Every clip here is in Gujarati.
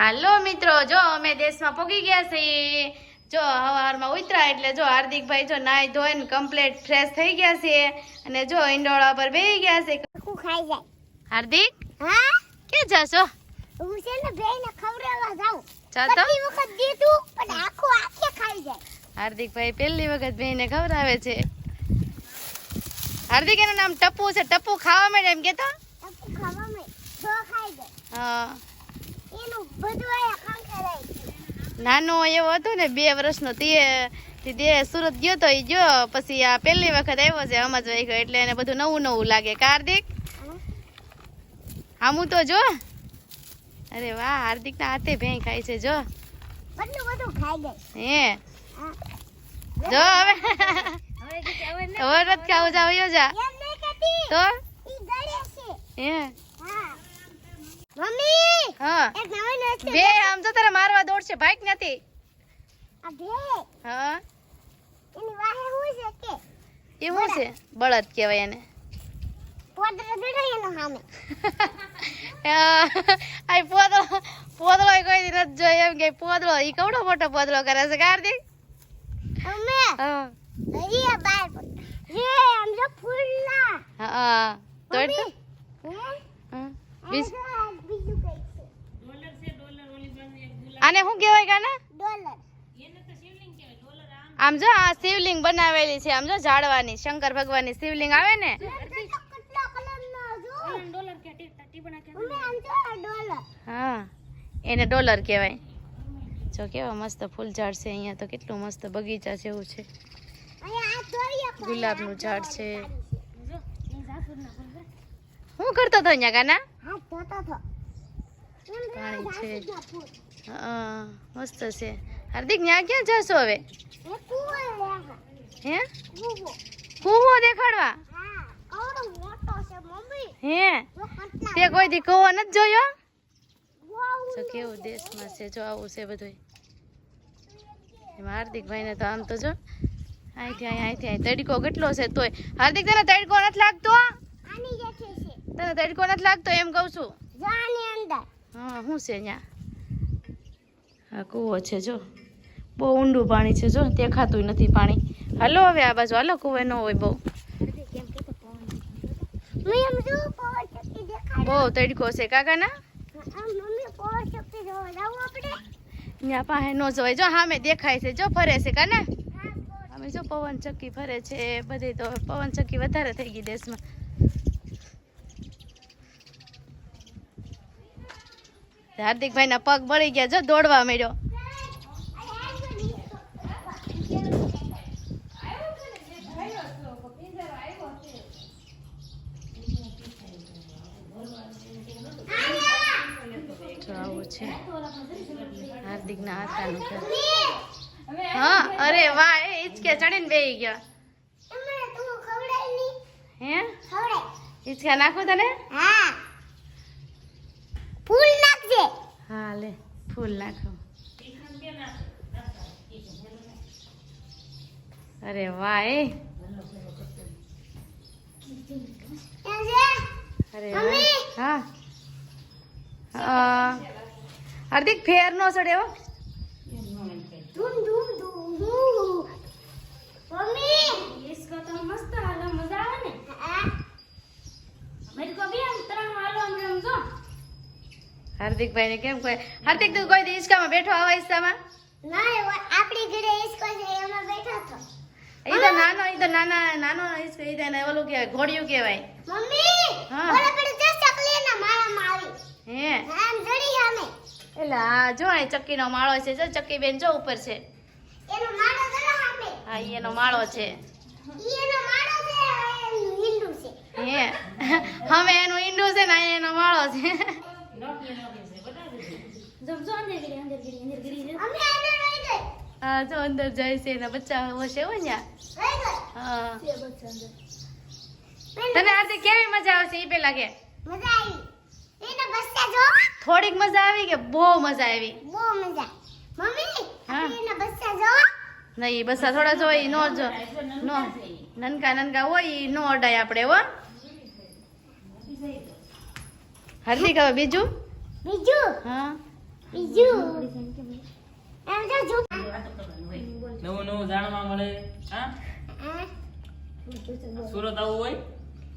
હાલો મિત્રો જો અમે દેશમાં પોગી ગયા છીએ. જો હવારમાં ઉતરા એટલે જો હાર્દિકભાઈ જો નાઈ ધોઈને કમ્પ્લીટ ફ્રેશ થઈ ગયા છે અને જો ઈંડોળા પર બેસી ગયા છે. ખાઈ જાય? હાર્દિક હા? કે જાશો? હું છે ને બેયને ખવડાવવા જાઉં. જા તો. વખત દીધું પણ આખું આખે ખાઈ જાય. હાર્દિકભાઈ પહેલી વખત બેને ખવડાવે છે. હાર્દિક એનું નામ ટપ્પુ છે. ટપ્પુ ખાવા માંડે એમ કેતો? આખું માંડે. જો ખાઈ જાય. હા એનું બધું આયા ખંખેરાય નાનો એવો હતો ને બે વર્ષનો તે તે સુરત ગયો તો એ ગયો પછી આ પહેલી વખત આવ્યો છે હમજ વહી ગયો એટલે એને બધું નવું નવું લાગે. કાર્તિક આમું તો જો. અરે વાહ હાર્દિક ના હાથે ભેં ખાય છે જો. બધું બધું ખાઈ જાય હે. જો હવે. હવે નથી ખાવું જાવ યો જા. તો? ઈ ગળે છે. હે. મમ્મી! હા. બે આમ તો તારે મારવા દોડશે ભાઈક નથી. આ બે. હા. એની વાહે હું છે કે? એ શું છે? બળદ કહેવાય એને. પોદરો દીધો એનો સામે. આ કોઈ દી નથી જોયો એમ કે પોદળો ઈ કવડો મોટો પોદળો કરે છે કાર્તિક અમે? હા. ઈ બાર હે આમ જો ફૂલના. હા તો હે હા. બીજ- આ જો બીજું કઈ છે આને શું કહેવાય કાના? આમ જો આ શિવલિંગ બનાવેલી છે આમ જો ઝાડવાની શંકર ભગવાનની શિવલિંગ આવે ને? હા એને ડોલર કહેવાય. જો કેવા મસ્ત ફૂલ ઝાડ છે અહીંયા તો કેટલું મસ્ત બગીચા જેવું છે. ગુલાબનું ઝાડ છે. શું કરતો હતો અહીંયા કાના? પાણી છે. હા મસ્ત છે. હાર્દિક ત્યાં ક્યાં જશો હવે? હે? કૂવો. દેખાડવા? હા, તે કોઈ દી કૂવો નથી જોયો? જો કેવું દેશમાં છે જો આવું છે બધું એમાં હાર્દિકભાઈને તો આમ તો જો અહીંથી અહીં અહીંથી અહીં તડકો કેટલો છે તોય. હાર્દિક તને તડકો નથી લાગતો? તને તડકો નથી લાગતો એમ કહું છું. હા શું છે અહીંયા હા કૂવો છે જો. બહુ ઊંડું પાણી છે જો દેખાતું નથી પાણી. હાલો હવે આ બાજુ હાલો કૂવે ન હોય બહુ. બહુ તડકો છે કાકાના? આ ત્યાં પાસે ન જોવાય. જો સામે દેખાય છે જો ફરે છે કાના? અમે જો પવન ચક્કી ફરે છે બધી તો પવન ચક્કી વધારે થઈ ગઈ દેશમાં. હાર્દિકભાઈ ના પગ બળી ગયા જો દોડવા મળ્યો આવું છે. હાર્દિક ના આતાનું ઘર. હા અરે વાહ એ હિચકે ચડીને બેહી ગયા. હે? હિચકા નાખું તને? હા. ફૂલ નાખજે હા લે ફૂલ નાખો અરે વાહ એ એમ છે અરે મમ્મી! વાહ હા અ, હાર્દિક ફેર નો ચડે હો ધૂમ ધૂમ ધૂમ મમ્મી इसका तो मस्त हाल मजा आवे ने હા मेरे को भी हम तरह हालो हम समझो હાર્દિકભાઈ ને કેમ કોઈ હાર્દિક તું કોઈ હિંચકામાં બેઠો આવા હિસ્સામાં ના આપણી ઘરે ઈસકો છે એમાં બેઠો હતો એ તો નાનો એ તો નાના નાનો હિંચકો એ ઓલું કહેવાય ઘોડિયું કહેવાય. મમ્મી હા. ઓલા પેલી જો ચકલી ના માળામાં આવી. હે? આમ જડી સામે. એટલે આ જો આ ચક્કીનો માળો છે જો ચક્કી બેન જો ઉપર છે. એનો માળો જરા હા એનો માળો છે. એનો માળો છે એનું છે. હે? હવે એનું ઈંડું છે ને એનો માળો છે. હા, જો અંદર જાય છે ને બચ્ચા હશે હોય ને હા. તને આજે કેવી મજા આવશે એ પેલા કે? થોડીક મજા આવી કે બહુ મજા આવી? બહુ મજા નહીં બસા થોડા જોઈ નો જો, નો. નનકા નનકા હોય એ નો અડાય આપણે હો. હાર્દિક, હવે બીજું? બીજું? હા. બીજું? એમ તો જો નવું નવું જાણવા મળે હા? સુરત આવું હોય?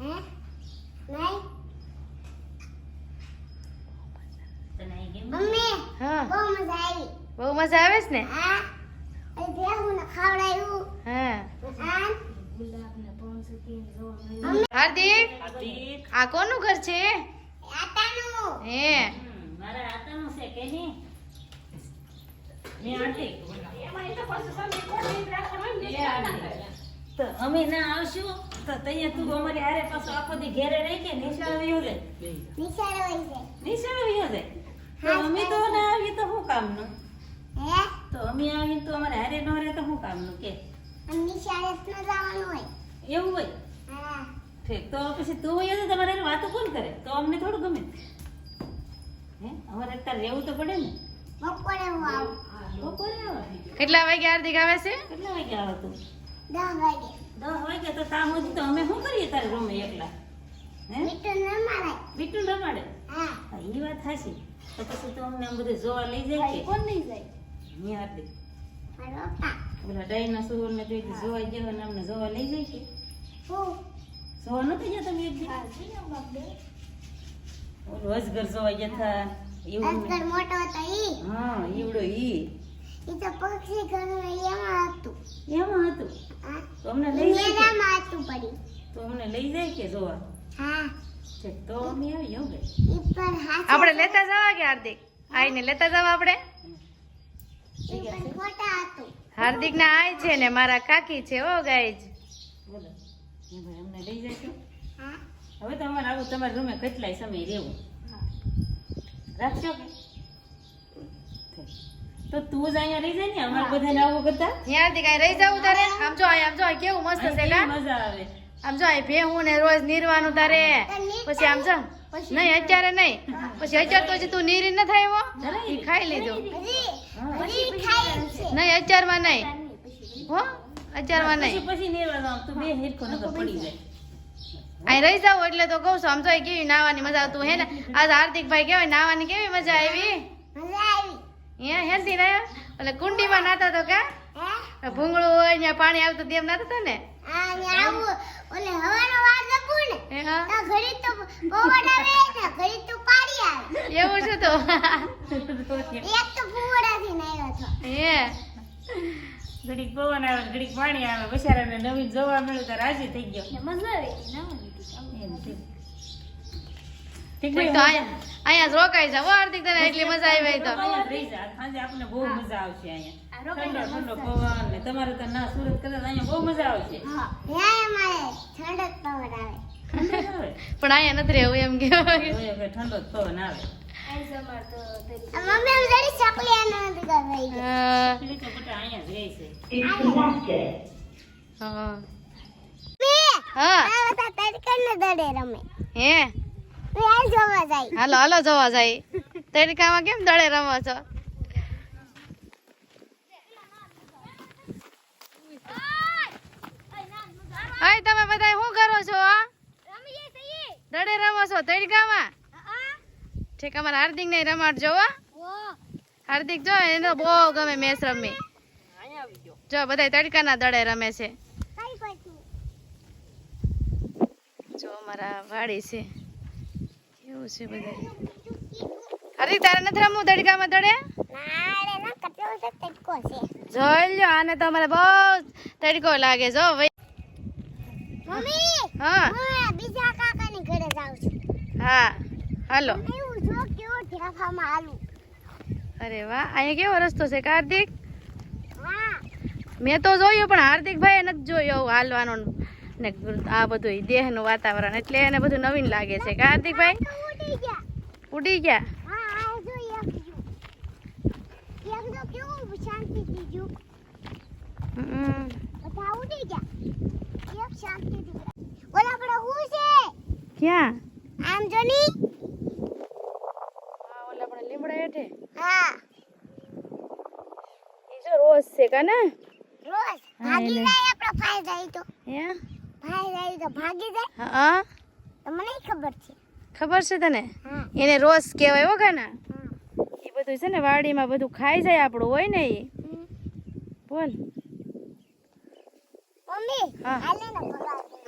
હે? નહીં? મમ્મી હા. બહુ મજા આવી. બહુ મજા આવે છે ને? હા? એ ભેગું ને ખવડાવ્યું હા. હા? હાર્દિક હાર્દિક આ કોનું ઘર છે? આટાનું હે. મારા આતાનું છે કે નહીં? મેં આંટી. તો અમે ના આવશું તો તૈયાર તું અમારી હારે પાછો આખો દી ઘેરે રહી કે નિશાળ વયો રે? નિશાળ હોય છે નિશાળ વયો રે? તો અમે તો ના આવીએ તો શું કામનું? હે? તો અમે આવી તો અમારે હારે ન રહે તો શું કામનું કે? નિશાળ નિશાળે ન જવાનું હોય. એવું હોય? હા. ઠીક તો પછી તું હોય તો તમારે વાતો કોણ કરે? તો અમને થોડું ગમે. હે? અમારે અત્યારે રહેવું તો પડે ને. બપોરે હું આવું. બપોરે આવે. કેટલા વાગે હાર્દિક આવે છે? કેટલા વાગે આવે તું? દસ વાગે. દસ વાગે? તો ત્યાં સુધી તો અમે શું કરીએ તારે રૂમે એકલા? હે? મીઠું ન મારાય બીટું રમાડે હા. હા, ઈ વાત હાચી. તો પછી તો અમને આમ બધું જોવા લઈ જાય કે? કોણ નહીં જાય? અહીંયા હાર્દિક. મારો પપ્પા. ઓલા ડાયનાસોર ને તો જોવા ગયા ને અમને જોવા લઈ જાય કે? હું? જોવા નથી ગયા તમે એક દી અજગર જોવા ગયા હતા એવું મોટો હતો ઈ. હા ઈવડો ઈ. ઈ તો પક્ષી ઘરનું એમાં હતું. એમાં હતું? તો અમને લઈ જાય કે? મેળામાં હતું પડી. તો અમને લઈ જાય કે જોવા? હા. તો અમે આવી આપણે લેતા જવા કે હાર્દિક? આઈને લેતા જવા આપણે? ઈ પર હાર્દિક ના આય છે ને મારા કાકી છે ઓ ગાય અમને લઈ હા. હવે તમારે આવું તમારા રૂમે કેટલાય સમય રહેવું? રાખશો કે તો તું જ અહીંયા રહી જાય ને અમારે બધાને આવું કરતા? ત્યાંથી કઈ રહી જાવ તારે? આમ જો આમ જો કેવું મસ્ત છે કા? મજા આવે. આમ જો અહીં ભેહું ને રોજ નીરવાનું તારે. પછી આમ જો નહીં અત્યારે નહીં. પછી અત્યારે તો હજી તું નીરી ન થાય એવો. ખાઈ લીધું નહીં અત્યારમાં નહીં. હો અત્યારમાં નહીં. પછી જાવ તું બે હિરખો નતો પડી જાય. અહીં રહી જાવ એટલે તો કહું છું આમ જો કેવી નાવાની મજા આવતું હે ને? આજ હાર્દિક ભાઈ કેવાય નાવાની કેવી મજા આવી? અહીંયા હેલ્ધી રહ્યા? એટલે કુંડીમાં નાતા તો કે ભૂંગળું હોય ત્યાં પાણી આવતું તેમ નાતા હતા ને? આવું. આવે આવે. એવું છે તો? ઘડીક પવન આવે ઘડીક પાણી આવે. બિચારાને નવી જોવા મળ્યું તો રાજી થઈ ગયો. મજા ભાઈ અહીંયા જ રોકાઈ જાવ હાર્દિક તને એટલી મજા આવી તો. અહીંયા જ રહી જા સાંજે આપણને બહુ મજા આવશે અહીંયા. ઠંડો ઠંડો પવન ને તમારે તો ના સુરત કદાચ અહીંયા બહુ મજા આવશે. ત્યાં પવન આવે. ઠંડો જ આવે? પણ અહીંયા નથી રહેવું એમ કહેવાય કે ઠંડો જ પવન આવે. મમ્મી જરી ચકલી આને નથી ગઈ. તો બધા અહીંયા જ રહે છે. હા. હા તડકાને દડે રમે. હે? મે જોવા જાય. હાલો હાલો જોવા જાય. તડકામાં કેમ દડે રમો છો? હાય તમે બધા શું કરો છો દડે રમો છો તડકામાં? ઠીક અમારે હાર્દિક ને રમાડજો જોવા હાર્દિક જો એને બહુ ગમે મેચ રમી જો બધા તડકાના દડે રમે છે કઈ પછી જો અમારા વાડી છે. કેવું છે બધા અરે તારે નથી રમવું તડકામાં દડે? જોઈ લો આને તો અમારે બહુ તડકો લાગે જો ભાઈ. મમ્મી હા. બીજા કાકાની ઘરે જાઉં છું. હા હાલો. જો કેવો ઢેફામાં આલું અરે વાહ અહીંયા કેવો રસ્તો છે કાર્તિક? હા. મેં તો જોયું પણ હાર્દિકભાઈએ નથી જોયું હાલવાનું. ને આ બધું દેહનું વાતાવરણ એટલે એને બધું નવીન લાગે છે. કાર્તિકભાઈ ઉડી ગયા. ક્યાં આમ જો ની હા ઓલા આપણે લીમડા હેઠે. હા. ઈ જો રોજ છે કા ને? રોજ. ભાગી જાય આપણો ફાઈ જાય તો. હે? ફાઈ જાય તો ભાગી જાય. હા તો ખબર છે. ખબર છે તને? એને રોસ કહેવાય હો કાના એ બધું છે ને વાડીમાં બધું ખાઈ જાય આપણું હોય ને એ. બોલ. ને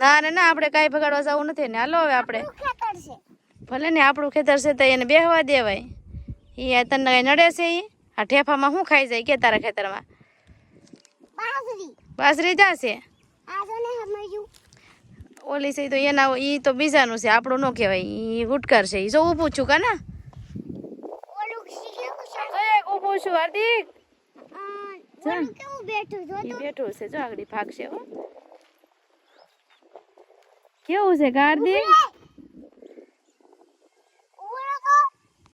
ના ના આપણે કાંઈ ભગાડવા જવું નથી ને. હાલો હવે આપણે ભલે ને આપણું ખેતર છે તો એને બેહવા દેવાય. એ તને કઈ નડે છે એ આ ઠેફામાં શું ખાઈ જાય કે તારા ખેતરમાં? બાજરી. બાજરી જાશે? ઓલી છે તો એના એ તો બીજાનું છે આપણું ન કહેવાય એ ગુટકાર છે એ જો ઊભું છું કા ના ઊભું છું હાર્દિક. કેવું બેઠું છે જો આગળ ભાગશે હો. કેવું છે હાર્દિક